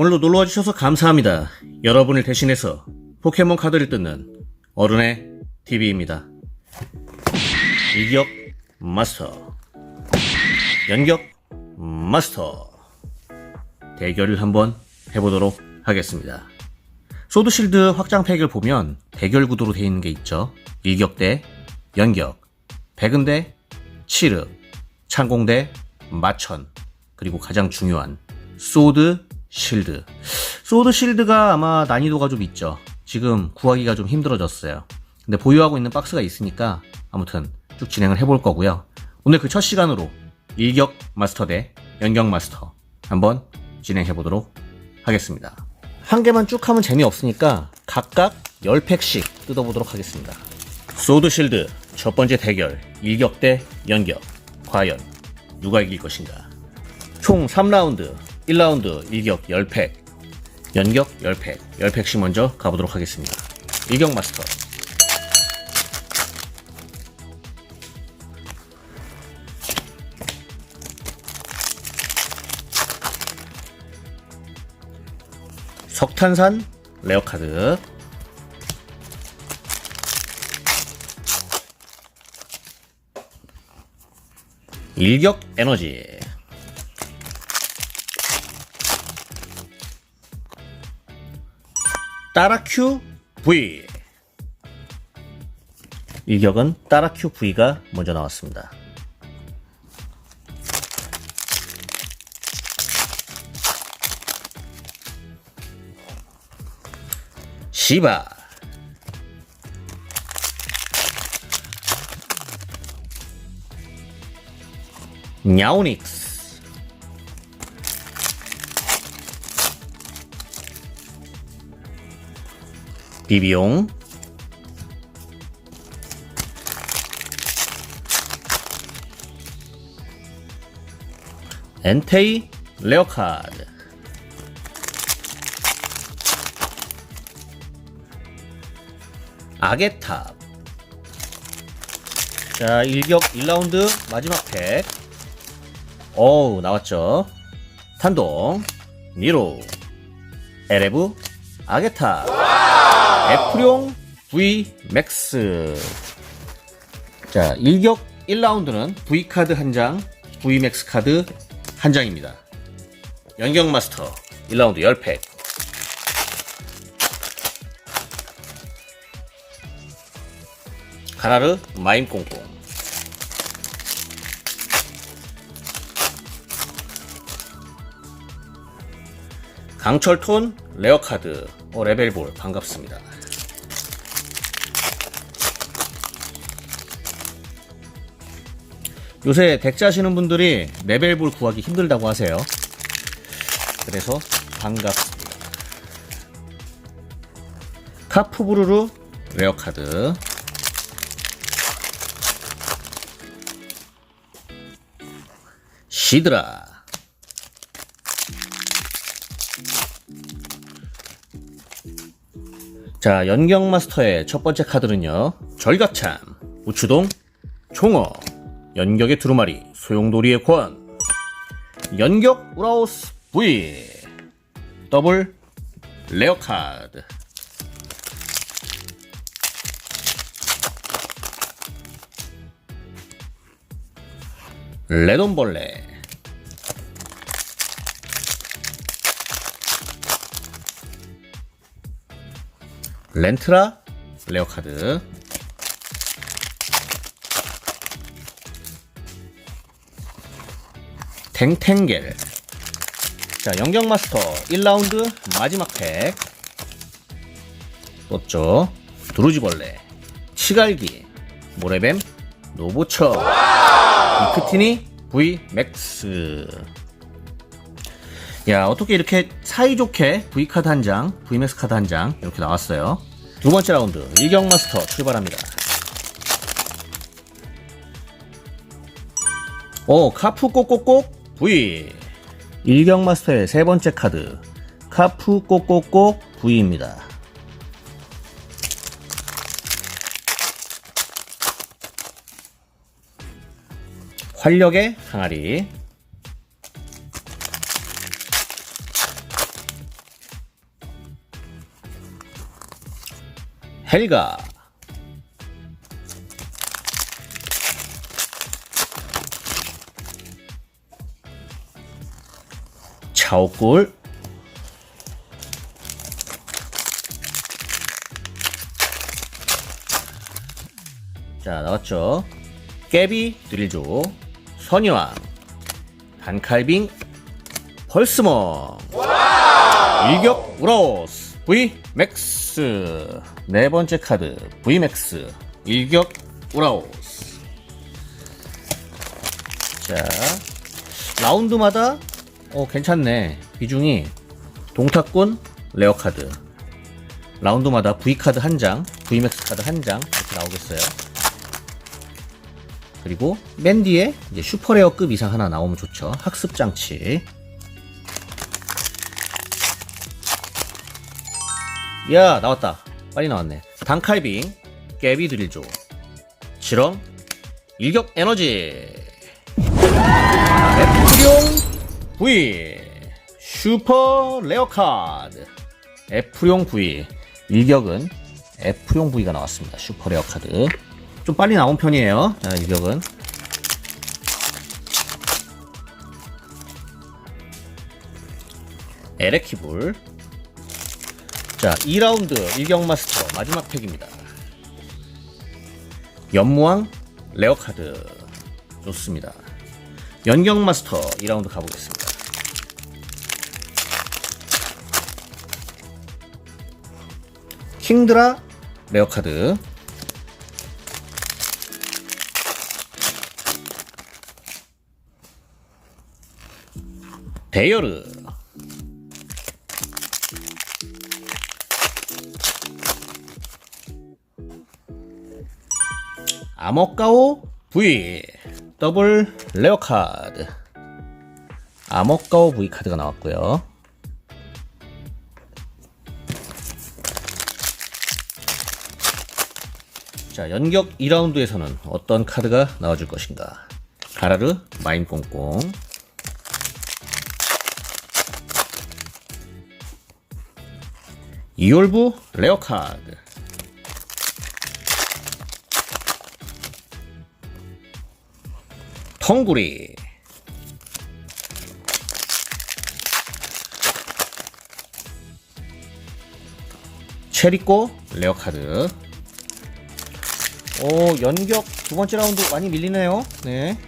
오늘도 놀러와 주셔서 감사합니다. 여러분을 대신해서 포켓몬 카드를 뜯는 어른의 TV입니다. 일격 마스터, 연격 마스터 대결을 한번 해보도록 하겠습니다. 소드실드 확장팩을 보면 대결 구도로 되어 있는 게 있죠. 일격 대 연격, 백은 대 칠흑, 창공 대 마천, 그리고 가장 중요한 소드 실드. 소드 실드가 아마 난이도가 좀 있죠. 지금 구하기가 좀 힘들어졌어요. 근데 보유하고 있는 박스가 있으니까 아무튼 쭉 진행을 해볼 거고요. 오늘 그 첫 시간으로 일격 마스터 대 연격 마스터 한번 진행해 보도록 하겠습니다. 한 개만 쭉 하면 재미없으니까 각각 10팩씩 뜯어보도록 하겠습니다. 소드 실드 첫 번째 대결 일격 대 연격 과연 누가 이길 것인가 총 3라운드 1라운드 일격 10팩 연격 10팩. 10팩씩 먼저 가보도록 하겠습니다. 일격 마스터. 석탄산 레어 카드. 일격 에너지 따라큐 V. 일격은 따라큐 V가 먼저 나왔습니다. 시바. 냐오닉스 비비용. 엔테이 레어카드. 아게탑. 자 일격 1라운드 마지막 팩. 어우 나왔죠. 탄동 니로. 에레브 아게탑 애플용 V 맥스. 자 일격 1라운드는 V 카드 한 장 V 맥스 카드 한 장입니다. 연경 마스터 1라운드 10팩. 가라르 마임 꽁꽁. 강철톤 레어 카드 어, 레벨볼. 반갑습니다. 요새 덱 짜시는 분들이 레벨볼 구하기 힘들다고 하세요. 그래서 반갑습니다. 카푸브루루 레어카드. 시드라 자 연경 마스터의 첫 번째 카드는요. 절갑참 우추동 총어 연격의 두루마리 소용돌이의 권 연격 우라우스 V 더블 레어 카드. 레돈벌레 렌트라 레어 카드. 탱탱겔. 자 연경 마스터 1라운드 마지막 팩. 떴죠. 두루지벌레 치갈기 모래뱀 노보처. 이크티니 V 맥스 야 어떻게 이렇게 사이좋게 V 카드 한 장, V 맥스 카드 한 장 이렇게 나왔어요. 두 번째 라운드 일경 마스터 출발합니다. 오 카푸 꼭꼭꼭 V 일경 마스터의 세 번째 카드 카푸 꼭꼭꼭 V입니다. 활력의 항아리 헬가. 차오꿀 자 나왔죠. 깨비 드릴조. 선유왕. 단칼빙. 펄스멍 일격 우라오스. V 맥스 네 번째 카드 V 맥스 일격 우라오스 자 라운드마다 어 괜찮네 비중이 동탁군 레어 카드 라운드마다 V 카드 한 장, V 맥스 카드 한 장 이렇게 나오겠어요. 그리고 맨 뒤에 슈퍼레어급 이상 하나 나오면 좋죠. 학습 장치. 야 나왔다. 빨리 나왔네. 단칼빙, 깨비 드릴조, 지렁, 일격 에너지, F용 V, 슈퍼 레어 카드, F용 V, 일격은 F용 V가 나왔습니다. 슈퍼 레어 카드. 좀 빨리 나온 편이에요. 자, 일격은. 에레키불. 자, 2라운드 일격 마스터 마지막 팩입니다. 연무왕 레어 카드. 좋습니다. 연경 마스터 2라운드 가보겠습니다. 킹드라 레어 카드. 대여르 아머까오 V 더블 레어 카드 아머까오 V 카드가 나왔고요. 자, 연격 2라운드에서는 어떤 카드가 나와줄 것인가? 가라르 마인 꽁꽁 이올부 레어 카드 텅구리 체리꼬 레어 카드 오 연격 두 번째 라운드 많이 밀리네요 네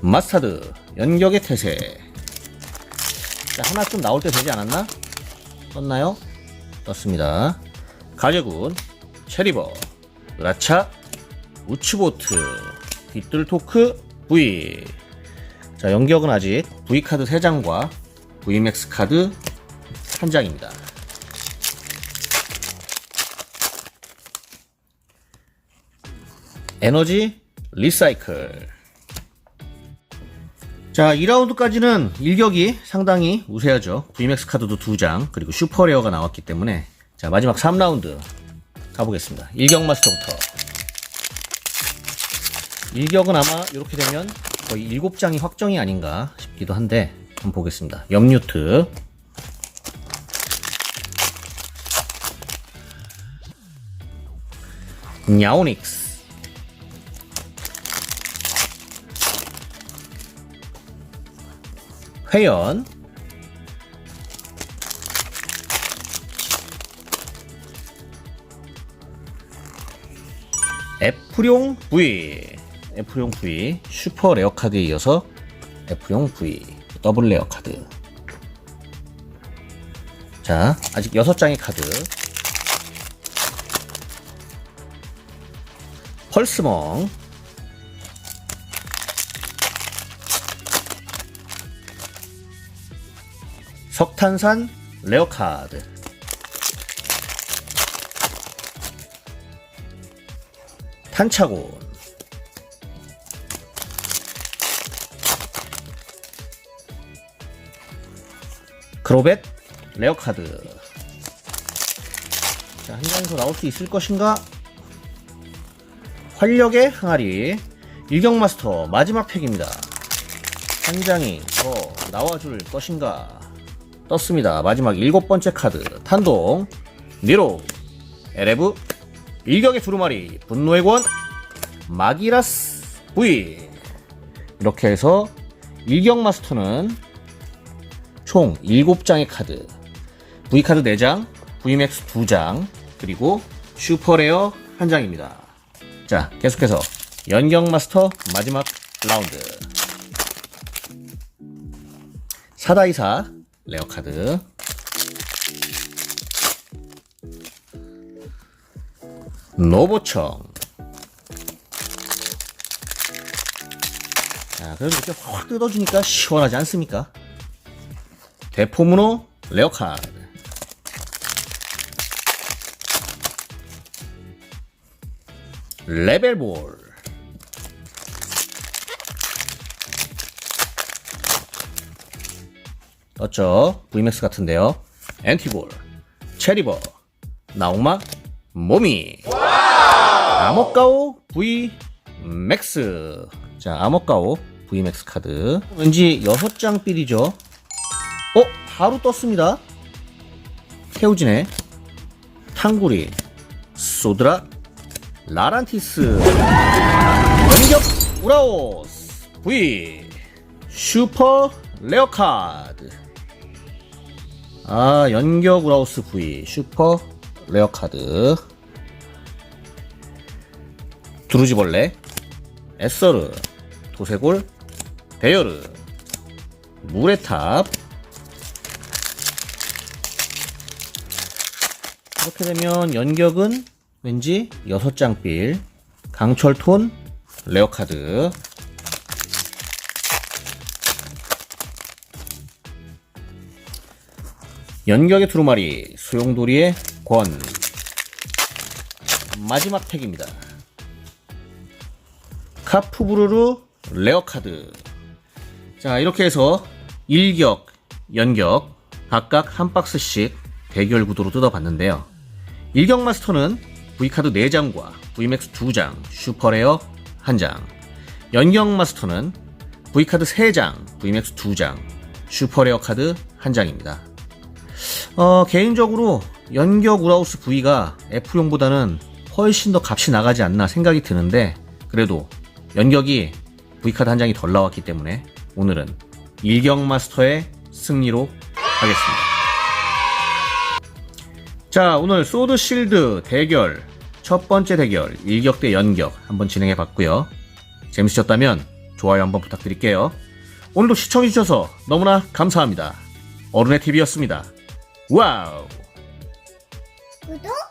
마스타드 연격의 태세 자 하나쯤 나올 때 되지 않았나? 떴나요? 떴습니다. 가재군, 체리버, 라차, 우츠보트, 빗들토크, V. 자, 연격은 아직 V카드 3장과 VMAX 카드 1장입니다. 에너지 리사이클. 자, 2라운드까지는 일격이 상당히 우세하죠. VMAX 카드도 2장, 그리고 슈퍼레어가 나왔기 때문에. 자, 마지막 3라운드 가보겠습니다. 일격 마스터부터. 일격은 아마 이렇게 되면 거의 7장이 확정이 아닌가 싶기도 한데, 한번 보겠습니다. 염뉴트. 냐오닉스. 회연 F용 V F용 V 슈퍼 레어 카드에 이어서 F용 V 더블 레어 카드. 자 아직 6장의 카드. 펄스멍. 석탄산 레어 카드. 탄차곤 크로벳 레어 카드. 자, 한 장에서 나올 수 있을 것인가? 활력의 항아리. 일격마스터 마지막 팩입니다. 한 장이 더 나와줄 것인가? 떴습니다. 마지막 일곱 번째 카드. 탄동. 니로. 에레브. 일격의 두루마리. 분노의 권. 마기라스 V 이렇게 해서 일격 마스터는 총 7장의 카드. V카드 4장 VMAX 2장 그리고 슈퍼레어 1장입니다. 자 계속해서 연경 마스터 마지막 라운드. 사다이사 레어 카드. 노보청. 자 그래도 이렇게 확 뜯어주니까 시원하지 않습니까? 대포문호 레어 카드 레벨볼. 떴죠 VMAX 같은데요. 엔티볼. 체리버. 나옥마. 모미. 아모가오 VMAX 자 아모가오 VMAX 카드. 왠지 6장 빌이죠 어? 바로 떴습니다. 태우진의 탕구리 소드라 라란티스. 연격 우라오스. V. 슈퍼 레어카드. 아 연격 우라오스 V. 슈퍼 레어카드. 두루지벌레 에서르 도세골 베여르. 물의 탑 이렇게 되면 연격은 왠지 6장 빌 강철톤 레어카드. 연격의 두루마리 소용돌이의 권. 마지막 팩입니다. 카푸브루루 레어카드. 자 이렇게 해서 일격, 연격 각각 한 박스씩 대결 구도로 뜯어봤는데요 일격 마스터는 V카드 4장과 VMAX 2장, 슈퍼레어 1장 연격 마스터는 V카드 3장, VMAX 2장, 슈퍼레어 카드 1장입니다 어, 개인적으로 연격 우라우스 V가 F용보다는 훨씬 더 값이 나가지 않나 생각이 드는데 그래도 연격이 V카드 한 장이 덜 나왔기 때문에 오늘은 일격 마스터의 승리로 하겠습니다. 자, 오늘 소드 실드 대결 첫 번째 대결 일격 대 연격 한번 진행해 봤고요. 재밌으셨다면 좋아요 한번 부탁드릴게요. 오늘도 시청해 주셔서 너무나 감사합니다. 어른의 TV였습니다. 와우! 구독.